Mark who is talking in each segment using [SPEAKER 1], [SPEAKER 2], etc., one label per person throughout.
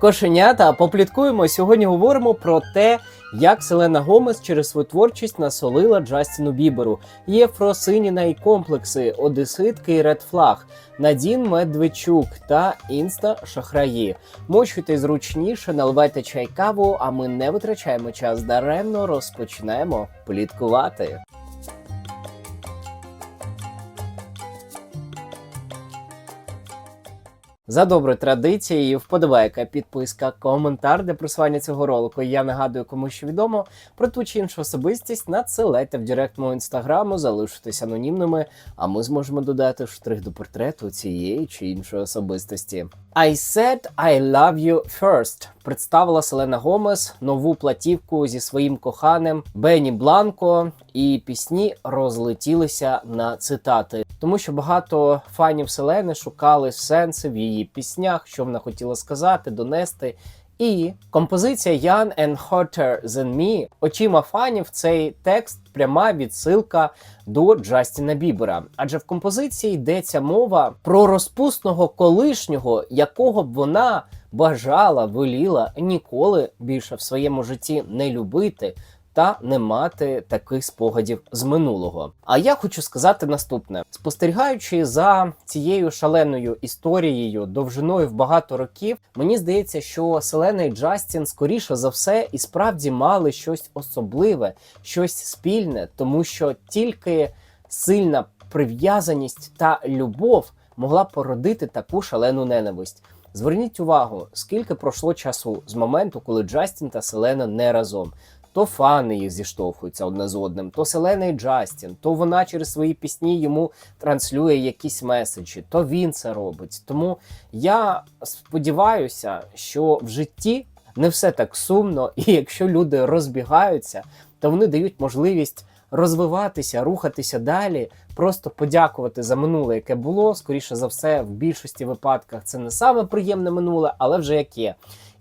[SPEAKER 1] Кошенята, попліткуємо. Сьогодні говоримо про те, як Селена Гомес через свою творчість насолила Джастіну Біберу. Є Фросиніна і комплекси, Одеситки і Ред Флаг, Надін Медведчук та Інста Шахраї. Мочуйте зручніше, наливайте чай каву, а ми не витрачаємо час даремно, розпочинаємо пліткувати. За доброю традицією, вподобайка, підписка, коментар для просування цього ролику. Я нагадую, кому що відомо про ту чи іншу особистість. Надсилайте в директ мого інстаграму, залишитесь анонімними, а ми зможемо додати штрих до портрету цієї чи іншої особистості. I said I love you first представила Селена Гомес нову платівку зі своїм коханим Бенні Бланко, і пісні розлетілися на цитати, тому що багато фанів Селени шукали сенси в її піснях, що вона хотіла сказати, донести. І композиція Young and Hotter Than Me очима фанів цей текст пряма відсилка до Джастіна Бібера. Адже в композиції йдеться мова про розпусного колишнього, якого б вона бажала, воліла ніколи більше в своєму житті не любити. Та не мати таких спогадів з минулого. А я хочу сказати наступне: спостерігаючи за цією шаленою історією, довжиною в багато років, мені здається, що Селена і Джастін скоріше за все і справді мали щось особливе, щось спільне, тому що тільки сильна прив'язаність та любов могла породити таку шалену ненависть. Зверніть увагу, скільки пройшло часу з моменту, коли Джастін та Селена не разом. То фани їх зіштовхуються одне з одним, то Селена і Джастін, то вона через свої пісні йому транслює якісь меседжі, то він це робить. Тому я сподіваюся, що в житті не все так сумно, і якщо люди розбігаються, то вони дають можливість розвиватися, рухатися далі, просто подякувати за минуле, яке було. Скоріше за все, в більшості випадках це не саме приємне минуле, але вже яке.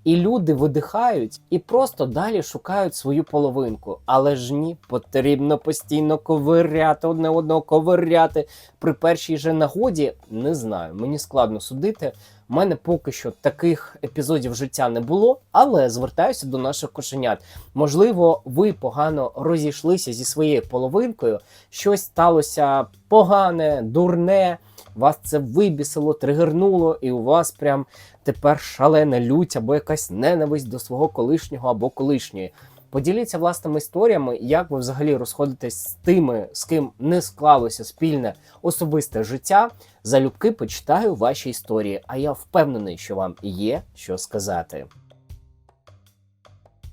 [SPEAKER 1] І люди видихають і просто далі шукають свою половинку. Але ж ні, потрібно постійно ковиряти одне одного ковиряти. При першій же нагоді не знаю, мені складно судити. У мене поки що таких епізодів життя не було, але звертаюся до наших кошенят. Можливо, ви погано розійшлися зі своєю половинкою, щось сталося погане, дурне. Вас це вибісило, тригернуло, і у вас прям тепер шалена лють або якась ненависть до свого колишнього або колишньої. Поділіться власними історіями, як ви взагалі розходитесь з тими, з ким не склалося спільне особисте життя. Залюбки почитаю ваші історії, а я впевнений, що вам є що сказати.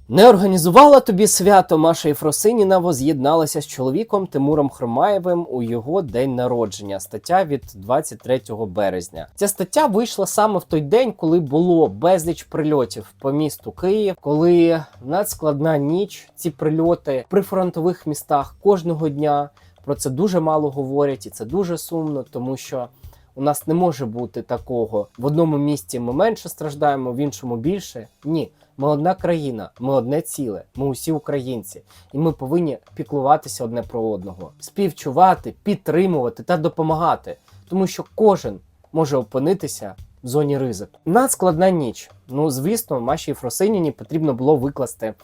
[SPEAKER 1] Не організувала тобі свято Маша Єфросиніна воз'єдналася з чоловіком Тимуром Хромаєвим у його день народження. Стаття від 23 березня. Ця стаття вийшла саме в той день, коли було безліч прильотів по місту Київ, коли надскладна ніч ці прильоти при фронтових містах кожного дня. Про це дуже мало говорять, і це дуже сумно, тому що. У нас не може бути такого. В одному місці ми менше страждаємо, в іншому більше. Ні, ми одна країна, ми одне ціле, ми усі українці, і ми повинні піклуватися одне про одного, співчувати, підтримувати та допомагати, тому що кожен може опинитися в зоні ризику. Надскладна ніч. Ну звісно, Маші Фросиніні потрібно було викласти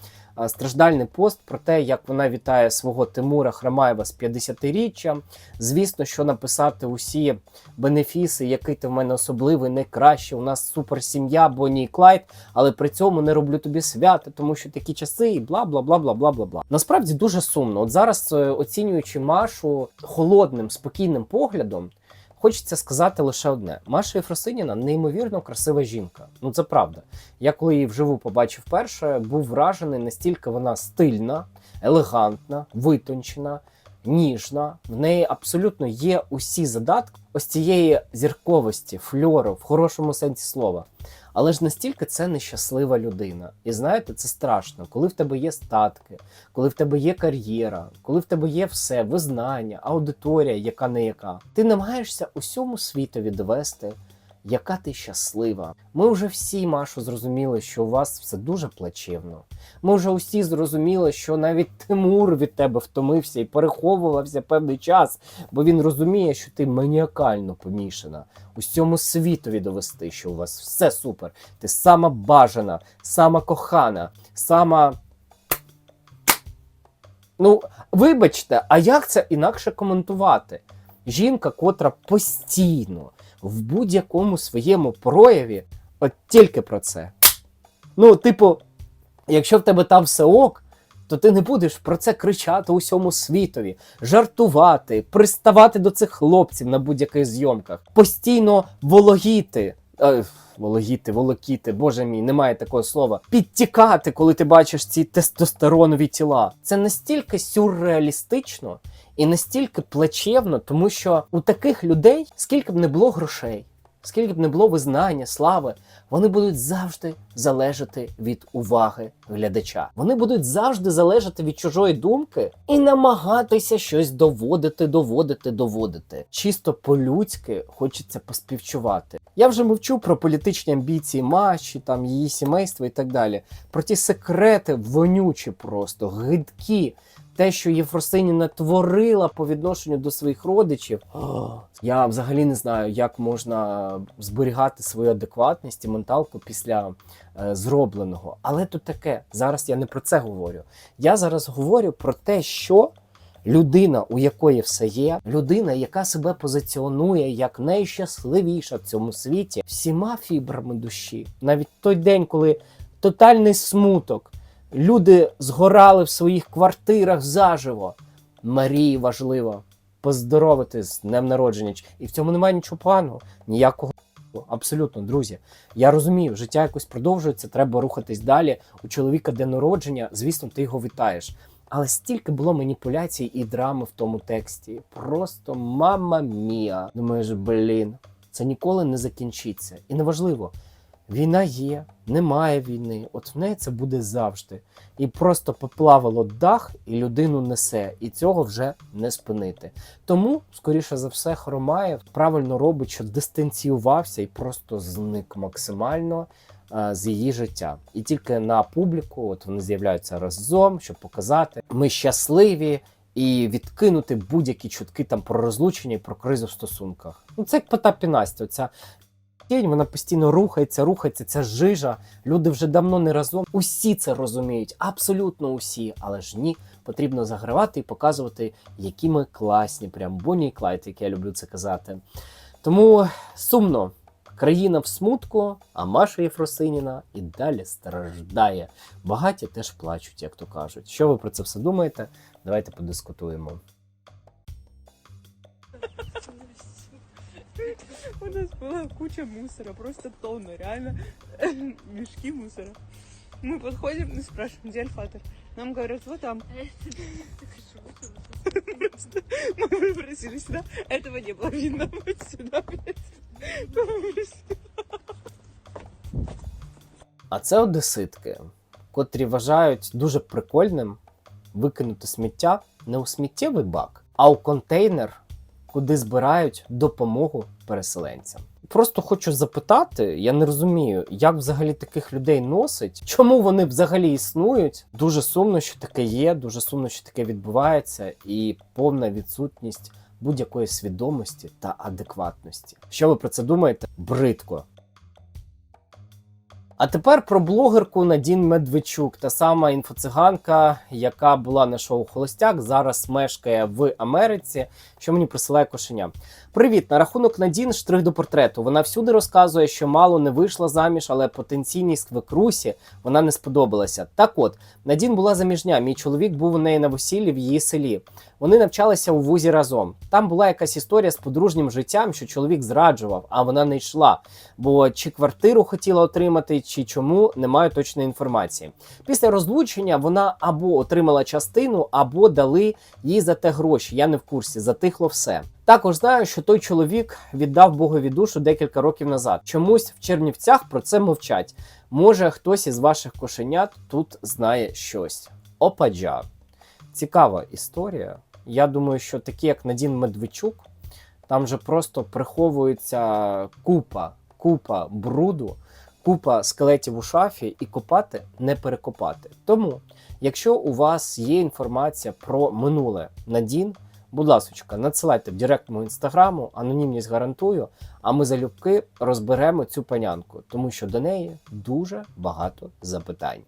[SPEAKER 1] страждальний пост про те, як вона вітає свого Тимура Храмаєва з 50-річчям. Звісно, що написати усі бенефіси, який ти в мене особливий, найкраще. У нас супер сім'я, Бонні і Клайд, але при цьому не роблю тобі свята, тому що такі часи, і бла бла бла бла бла бла бла. Насправді дуже сумно. От зараз, е, оцінюючи Машу холодним, спокійним поглядом. Хочеться сказати лише одне: Маша Єфросиніна неймовірно красива жінка. Ну це правда. Я коли її вживу побачив перше, був вражений настільки вона стильна, елегантна, витончена, ніжна. В неї абсолютно є усі задатки ось цієї зірковості, фльору в хорошому сенсі слова. Але ж настільки це нещаслива людина. І знаєте, це страшно, коли в тебе є статки, коли в тебе є кар'єра, коли в тебе є все, визнання, аудиторія, яка не яка. Ти намагаєшся усьому світові довести, яка ти щаслива. Ми вже всі, Машу, зрозуміли, що у вас все дуже плачевно. Ми вже усі зрозуміли, що навіть Тимур від тебе втомився і переховувався певний час, бо він розуміє, що ти маніакально помішана. Усьому світові довести, що у вас все супер. Ти сама бажана, сама кохана, сама. Ну, вибачте, а як це інакше коментувати? Жінка, котра постійно в будь-якому своєму прояві, от тільки про це. Ну, типу, якщо в тебе там все ок, то ти не будеш про це кричати усьому світові, жартувати, приставати до цих хлопців на будь-яких зйомках, постійно вологіти. Е, вологіти, волокіти, боже мій, немає такого слова. Підтікати, коли ти бачиш ці тестостеронові тіла. Це настільки сюрреалістично і настільки плачевно, тому що у таких людей, скільки б не було грошей, скільки б не було визнання, слави, вони будуть завжди залежати від уваги глядача. Вони будуть завжди залежати від чужої думки і намагатися щось доводити, доводити, доводити. Чисто по-людськи хочеться поспівчувати. Я вже мовчу про політичні амбіції Маші, там її сімейства і так далі. Про ті секрети вонючі, просто гидкі. Те, що Єфросиніна творила по відношенню до своїх родичів, я взагалі не знаю, як можна зберігати свою адекватність і менталку після е, зробленого. Але тут таке, зараз я не про це говорю. Я зараз говорю про те, що людина, у якої все є, людина, яка себе позиціонує як найщасливіша в цьому світі, всіма фібрами душі, навіть той день, коли тотальний смуток. Люди згорали в своїх квартирах заживо. Марії важливо поздоровити з днем народження. І в цьому немає нічого поганого, ніякого. Абсолютно, друзі. Я розумію, життя якось продовжується, треба рухатись далі. У чоловіка день народження, звісно, ти його вітаєш. Але стільки було маніпуляцій і драми в тому тексті. Просто мама мія. Думаєш, блін, це ніколи не закінчиться. І неважливо, Війна є, немає війни. От в неї це буде завжди. І просто поплавало дах, і людину несе, і цього вже не спинити. Тому, скоріше за все, Хромаєв правильно робить, що дистанціювався і просто зник максимально а, з її життя. І тільки на публіку, от вони з'являються разом, щоб показати, ми щасливі. І відкинути будь-які чутки там про розлучення і про кризу в стосунках. Ну це як Потап і Настя, ця тінь, вона постійно рухається, рухається, ця жижа. Люди вже давно не разом. Усі це розуміють, абсолютно усі. Але ж ні, потрібно загравати і показувати, які ми класні, прям Бонні і Клайд, як я люблю це казати. Тому сумно. Країна в смутку, а Маша Єфросиніна і далі страждає. Багаті теж плачуть, як то кажуть. Що ви про це все думаєте? Давайте подискутуємо.
[SPEAKER 2] У нас была куча мусора, просто тонны, реально мешки мусора. Мы подходим и спрашиваем, где альфатор? Нам говорят, вот там. Просто мы выбросили сюда, этого не было видно. Вот сюда, блядь. Выбросили.
[SPEAKER 1] А це одеситки, котрі вважають дуже прикольним викинути сміття не у сміттєвий бак, а у контейнер, куди збирають допомогу переселенцям. Просто хочу запитати, я не розумію, як взагалі таких людей носить, чому вони взагалі існують. Дуже сумно, що таке є, дуже сумно, що таке відбувається, і повна відсутність будь-якої свідомості та адекватності. Що ви про це думаєте? Бридко. А тепер про блогерку Надін Медведчук, та сама інфоциганка, яка була на шоу Холостяк, зараз мешкає в Америці, що мені присилає кошеня. Привіт, на рахунок Надін штрих до портрету. Вона всюди розказує, що мало не вийшла заміж, але потенційній свекрусі вона не сподобалася. Так от, Надін була заміжня. Мій чоловік був у неї на весіллі в її селі. Вони навчалися у вузі разом. Там була якась історія з подружнім життям, що чоловік зраджував, а вона не йшла. Бо чи квартиру хотіла отримати, чи чому не маю точної інформації. Після розлучення вона або отримала частину, або дали їй за те гроші. Я не в курсі, затихло все. Також знаю, що той чоловік віддав Богові душу декілька років назад. Чомусь в Чернівцях про це мовчать. Може, хтось із ваших кошенят тут знає щось. Опаджа. Цікава історія. Я думаю, що такі, як Надін Медведчук, там же просто приховується купа, купа бруду, купа скелетів у шафі і копати не перекопати. Тому, якщо у вас є інформація про минуле Надін, будь ласка, надсилайте в директ мого інстаграму, анонімність гарантую, а ми залюбки розберемо цю панянку, тому що до неї дуже багато запитань.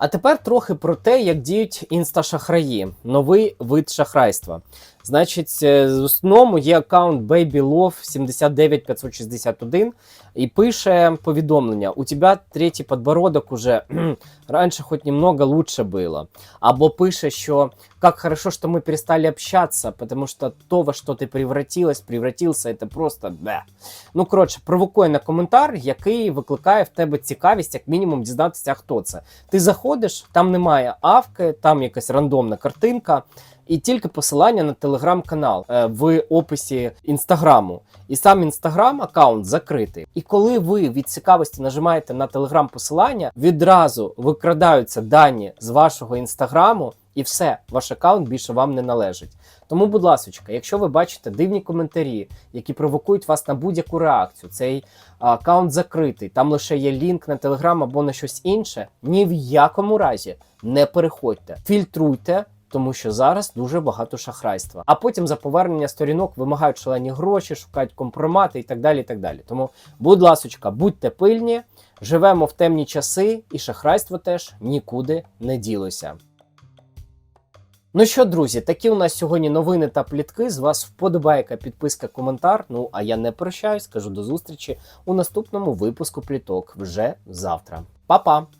[SPEAKER 1] А тепер трохи про те, як діють інсташахраї, новий вид шахрайства. Значить, е, в основному є аккаунт BabyLove79561 і пише повідомлення: у тебе третій подбородок уже кхм, раніше хоч немного лучше було. Або пише, що как хорошо, что мы перестали общаться, потому что то, во что ты превратилась, превратился, это просто бе. Ну, коротше, провокує на коментар, який викликає в тебе цікавість, як мінімум, дізнатися, хто це. Ти заходиш, там немає авки, там якась рандомна картинка, і тільки посилання на телеграм-канал е, в описі інстаграму. І сам інстаграм аккаунт закритий. І коли ви від цікавості нажимаєте на телеграм-посилання, відразу викрадаються дані з вашого інстаграму, і все, ваш аккаунт більше вам не належить. Тому, будь ласка, якщо ви бачите дивні коментарі, які провокують вас на будь-яку реакцію, цей аккаунт закритий, там лише є лінк на телеграм або на щось інше, ні в якому разі не переходьте, фільтруйте. Тому що зараз дуже багато шахрайства. А потім за повернення сторінок вимагають шалені гроші, шукають компромати і так далі. і так далі. Тому, будь ласочка, будьте пильні, живемо в темні часи, і шахрайство теж нікуди не ділося. Ну що, друзі, такі у нас сьогодні новини та плітки. З вас вподобайка, підписка, коментар. Ну а я не прощаюсь, кажу до зустрічі у наступному випуску пліток вже завтра. Па-па!